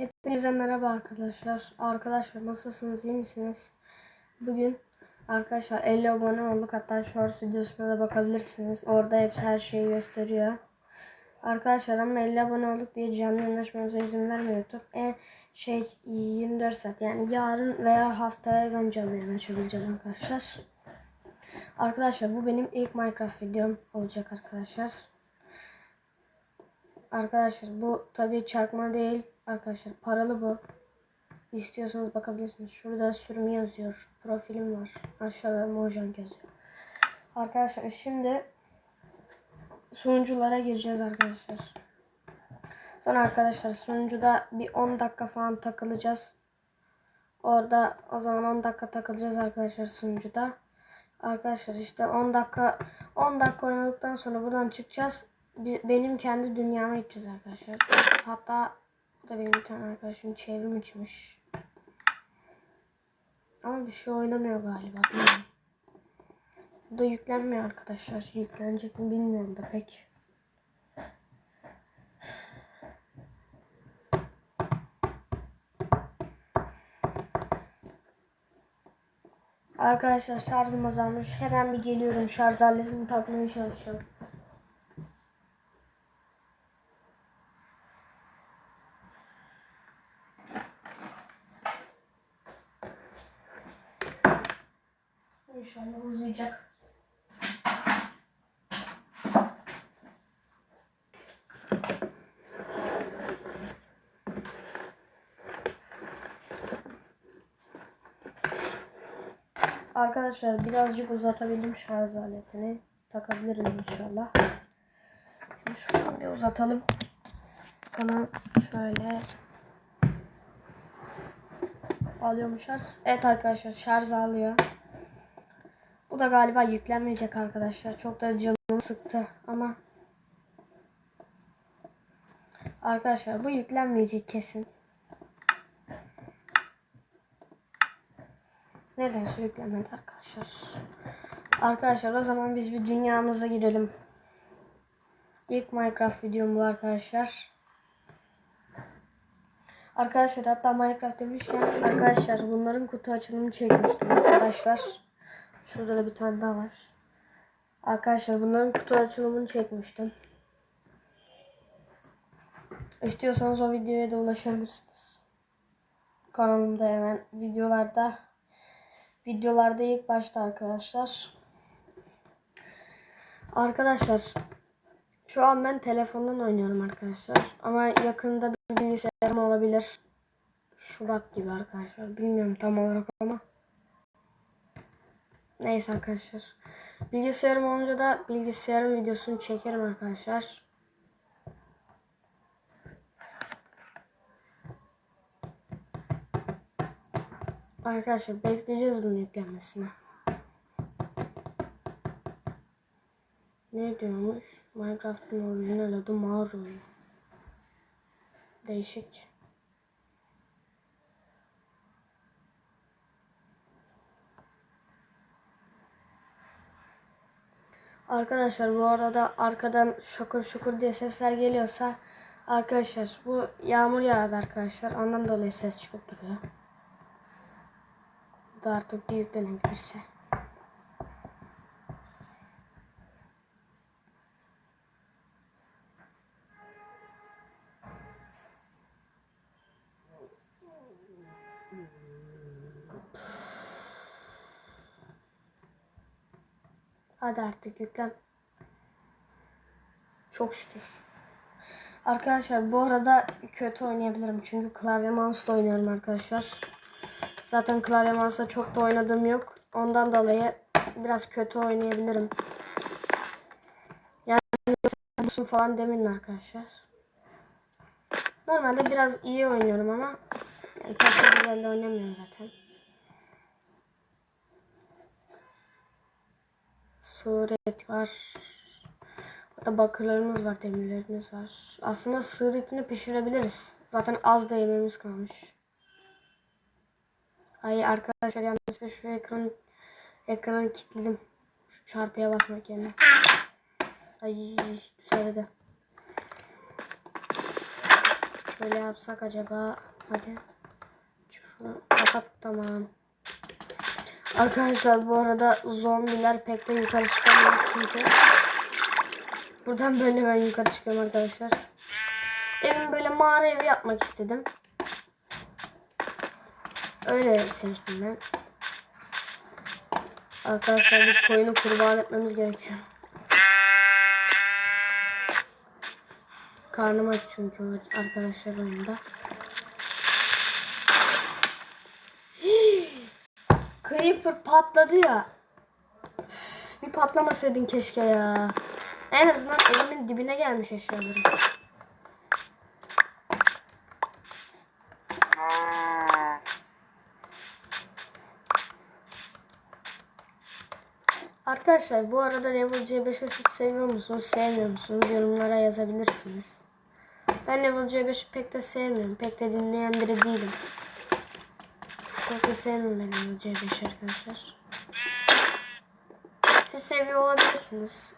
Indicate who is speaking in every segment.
Speaker 1: Hepinize merhaba arkadaşlar. Arkadaşlar nasılsınız? iyi misiniz? Bugün arkadaşlar 50 abone olduk. Hatta shorts videosuna da bakabilirsiniz. Orada hepsi her şeyi gösteriyor. Arkadaşlar ama 50 abone olduk diye canlı yayınlaşmamıza izin vermiyor YouTube. E, şey 24 saat yani yarın veya haftaya ben canlı yayın açabileceğim arkadaşlar. Arkadaşlar bu benim ilk Minecraft videom olacak arkadaşlar. Arkadaşlar bu tabii çakma değil. Arkadaşlar paralı bu. İstiyorsanız bakabilirsiniz. Şurada sürümü yazıyor. Profilim var. Aşağıda Mojang yazıyor. Arkadaşlar şimdi sunuculara gireceğiz arkadaşlar. Sonra arkadaşlar sunucuda bir 10 dakika falan takılacağız. Orada o zaman 10 dakika takılacağız arkadaşlar sunucuda. Arkadaşlar işte 10 dakika 10 dakika oynadıktan sonra buradan çıkacağız. Benim kendi dünyama gideceğiz arkadaşlar. Hatta da benim bir tane arkadaşım çevrim içmiş. Ama bir şey oynamıyor galiba. Bilmiyorum. Bu da yüklenmiyor arkadaşlar. Yüklenecek mi bilmiyorum da pek. Arkadaşlar şarjım azalmış. Hemen bir geliyorum. Şarj aletini takmaya çalışıyorum. İnşallah uzayacak. Arkadaşlar birazcık uzatabildim şarj aletini. Takabilirim inşallah. Şimdi şuradan bir uzatalım. Bakalım şöyle. Alıyor mu şarj? Evet arkadaşlar şarj alıyor. Da galiba yüklenmeyecek arkadaşlar. Çok da canımı sıktı ama Arkadaşlar bu yüklenmeyecek kesin. Nedense yüklenmedi arkadaşlar. Arkadaşlar o zaman biz bir dünyamıza girelim. İlk Minecraft videom bu arkadaşlar. Arkadaşlar hatta Minecraft demişken arkadaşlar bunların kutu açılımını çekmiştim arkadaşlar. Şurada da bir tane daha var. Arkadaşlar bunların kutu açılımını çekmiştim. İstiyorsanız o videoya da ulaşabilirsiniz. Kanalımda hemen videolarda videolarda ilk başta arkadaşlar. Arkadaşlar şu an ben telefondan oynuyorum arkadaşlar. Ama yakında bir bilgisayarım olabilir. Şubat gibi arkadaşlar. Bilmiyorum tam olarak ama. Neyse arkadaşlar. Bilgisayarım olunca da bilgisayarın videosunu çekerim arkadaşlar. Arkadaşlar bekleyeceğiz bunun yüklenmesine. Ne diyormuş? Minecraft'ın orijinal adı Mario. Değişik. Arkadaşlar bu arada arkadan şokur şokur diye sesler geliyorsa arkadaşlar bu yağmur yağdı arkadaşlar. Ondan dolayı ses çıkıp duruyor. Bu da artık bir yüklenebilirse. Hadi artık yüklen. Çok şükür. Arkadaşlar bu arada kötü oynayabilirim. Çünkü klavye mouse'la oynuyorum arkadaşlar. Zaten klavye mouse'la çok da oynadığım yok. Ondan dolayı biraz kötü oynayabilirim. Yani musun falan demeyin arkadaşlar. Normalde biraz iyi oynuyorum ama yani pek güzel oynamıyorum zaten. Sığır var. Burada bakırlarımız var, demirlerimiz var. Aslında sığır etini pişirebiliriz. Zaten az da yemeğimiz kalmış. Ay arkadaşlar yanlışlıkla şu ekran ekranı kilitledim. Şu çarpıya basmak yerine. Ay düzeldi. şöyle yapsak acaba? Hadi. Şunu kapat tamam. Arkadaşlar bu arada zombiler pek de yukarı çıkamıyor çünkü. Buradan böyle ben yukarı çıkıyorum arkadaşlar. Evim böyle mağara evi yapmak istedim. Öyle seçtim ben. Arkadaşlar bir koyunu kurban etmemiz gerekiyor. Karnım aç çünkü arkadaşlar oyunda. Creeper patladı ya. Üf, Bir patlamasaydın keşke ya. En azından evimin dibine gelmiş eşyalarım. Arkadaşlar bu arada Level C5'i siz seviyor musunuz, sevmiyor musunuz? Yorumlara yazabilirsiniz. Ben Level C5'i pek de sevmiyorum. Pek de dinleyen biri değilim. Pek de sevmiyorum ben Level C5 arkadaşlar. Siz seviyor olabilirsiniz.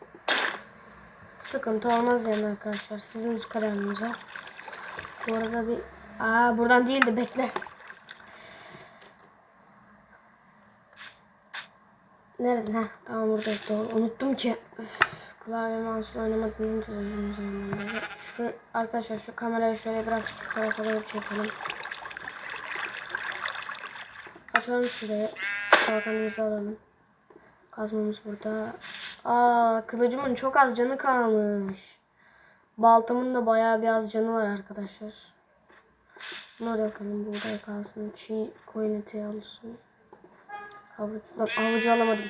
Speaker 1: Sıkıntı olmaz yani arkadaşlar. Sizin kararınız var. Bu arada bir... Aa buradan değildi bekle. Nerede? Heh, tamam burada doğru. Unuttum ki. Üf, klavye mouse benim zamanlarda. Şu arkadaşlar şu kamerayı şöyle biraz şu tarafa doğru çekelim. Açalım şurayı. Kalkanımızı alalım. Kazmamız burada. Aa kılıcımın çok az canı kalmış. Baltamın da bayağı bir az canı var arkadaşlar. Bunları yapalım. Buğday kalsın. Çiğ koyun eti olsun. Havuç, lan havucu alamadım.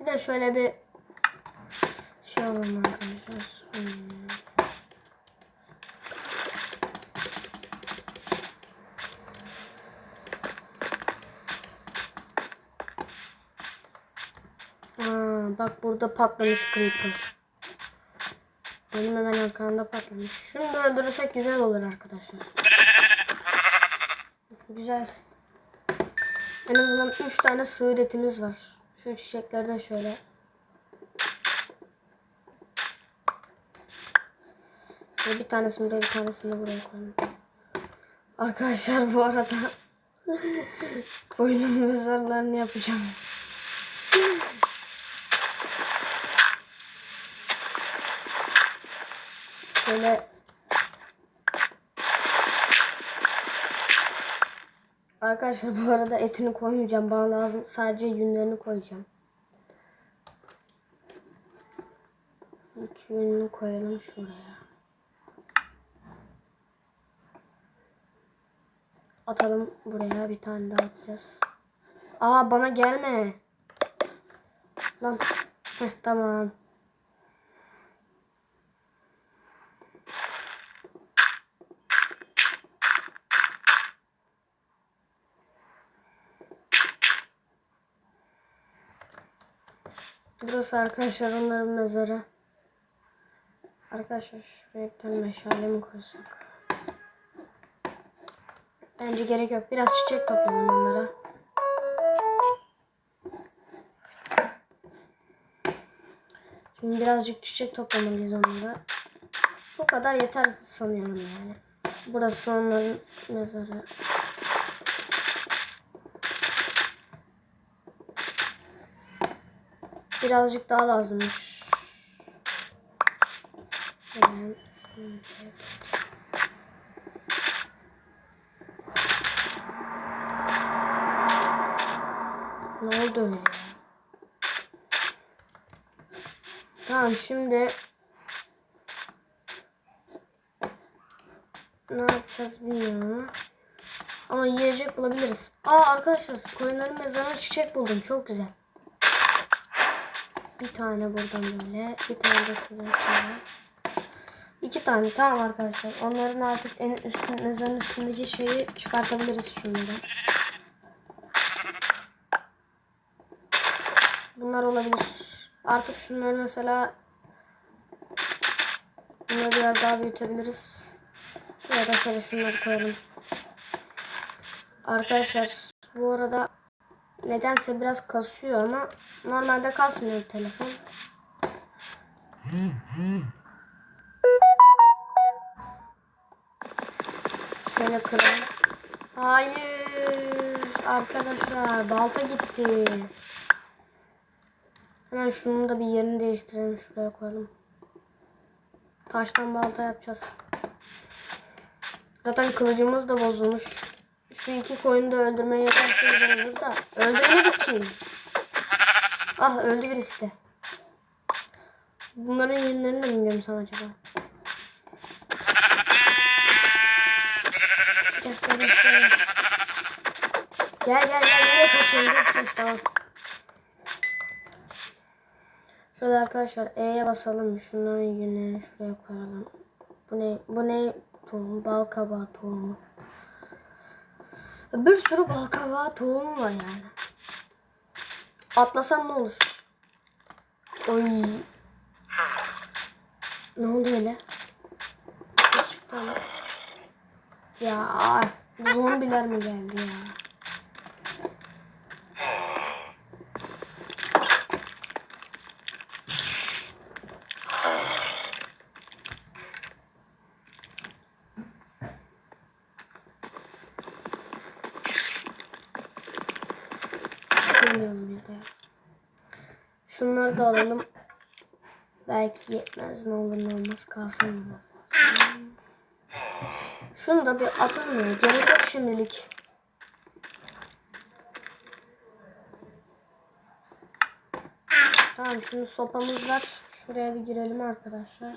Speaker 1: Bir de şöyle bir şey alalım arkadaşlar. Hmm. Bak burada patlamış creeper. Benim hemen arkamda patlamış. Şunu da öldürürsek güzel olur arkadaşlar. Güzel. En azından 3 tane sığır etimiz var. Şu çiçeklerden şöyle. Ve bir tanesini buraya bir tanesini buraya koyalım. Arkadaşlar bu arada koyunun mezarlarını yapacağım. Şöyle Arkadaşlar bu arada etini koymayacağım. Bana lazım sadece yünlerini koyacağım. İki yününü koyalım şuraya. Atalım buraya bir tane daha atacağız. Aa bana gelme. Lan. Heh, tamam. Burası arkadaşlar onların mezarı. Arkadaşlar şuraya bir tane meşale mi koysak? Bence gerek yok. Biraz çiçek toplayalım onlara. Şimdi birazcık çiçek toplamalıyız onlara. Bu kadar yeter sanıyorum yani. Burası onların mezarı. Birazcık daha lazımmış. Ne oldu öyle? Tamam şimdi ne yapacağız bilmiyorum ama yiyecek bulabiliriz. Aa arkadaşlar koyunların mezarına çiçek buldum çok güzel. Bir tane buradan böyle. Bir tane de şuradan şöyle. İki tane tamam arkadaşlar. Onların artık en üstün mezarın üstündeki şeyi çıkartabiliriz şunları. Bunlar olabilir. Artık şunları mesela bunları biraz daha büyütebiliriz. Ya da şöyle şunları koyalım. Arkadaşlar bu arada Nedense biraz kasıyor ama normalde kasmıyor telefon. Şöyle kıralım. Hayır arkadaşlar balta gitti. Hemen şunun da bir yerini değiştirelim şuraya koyalım. Taştan balta yapacağız. Zaten kılıcımız da bozulmuş. Şu iki koyunu da öldürmeye güzel olur da. Öldüremedik ki. Ah öldü birisi de. Bunların yerlerini de mi gömsem acaba? Gel gel gel. Gel gel gel. Nereye kaçıyorsun? Tamam. Şöyle arkadaşlar E'ye basalım. Şunların yerlerini şuraya koyalım. Bu ne? Bu ne? Tohum. Bal kabağı tohumu. Bir sürü bal kabağı tohumu var yani. Atlasam ne olur? Oy. Ne oldu öyle? Ses çıktı. Ya zombiler mi geldi ya? Bilmiyorum ya da. Şunları da alalım. Belki yetmez ne olur ne olmaz kalsın bu. Şunu da bir atalım ya. Gerek yok şimdilik. Tamam şimdi sopamız var. Şuraya bir girelim arkadaşlar.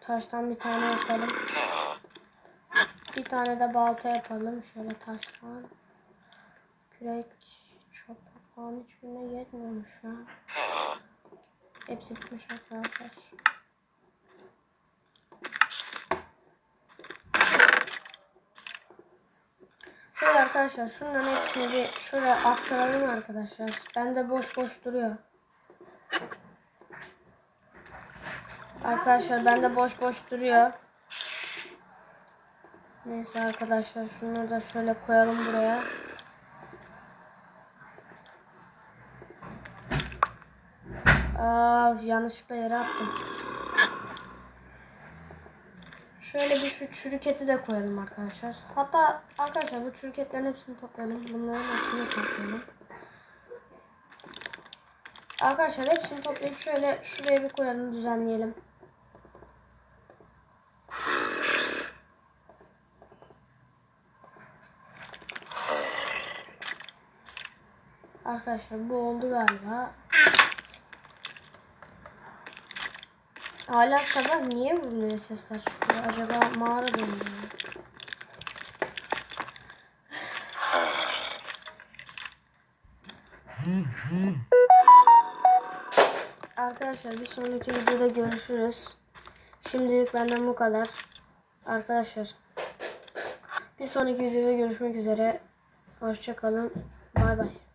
Speaker 1: Taştan bir tane yapalım. Bir tane de balta yapalım. Şöyle taştan. Kürek, çöp falan hiçbirine yetmiyormuş ya. Hepsi bitmiş arkadaşlar. Şöyle arkadaşlar şunların hepsini bir şöyle aktaralım arkadaşlar. Bende boş boş duruyor. Arkadaşlar bende boş boş duruyor. Neyse arkadaşlar şunu da şöyle koyalım buraya. Aa, yanlışlıkla yere attım. Şöyle bir şu çürüketi de koyalım arkadaşlar. Hatta arkadaşlar bu çürüketlerin hepsini toplayalım. Bunların hepsini toplayalım. Arkadaşlar hepsini toplayıp şöyle şuraya bir koyalım düzenleyelim. Arkadaşlar bu oldu galiba. Hala sabah niye böyle sesler? Acaba mağara mı? Arkadaşlar bir sonraki videoda görüşürüz. Şimdilik benden bu kadar. Arkadaşlar bir sonraki videoda görüşmek üzere. Hoşçakalın. Bay bay.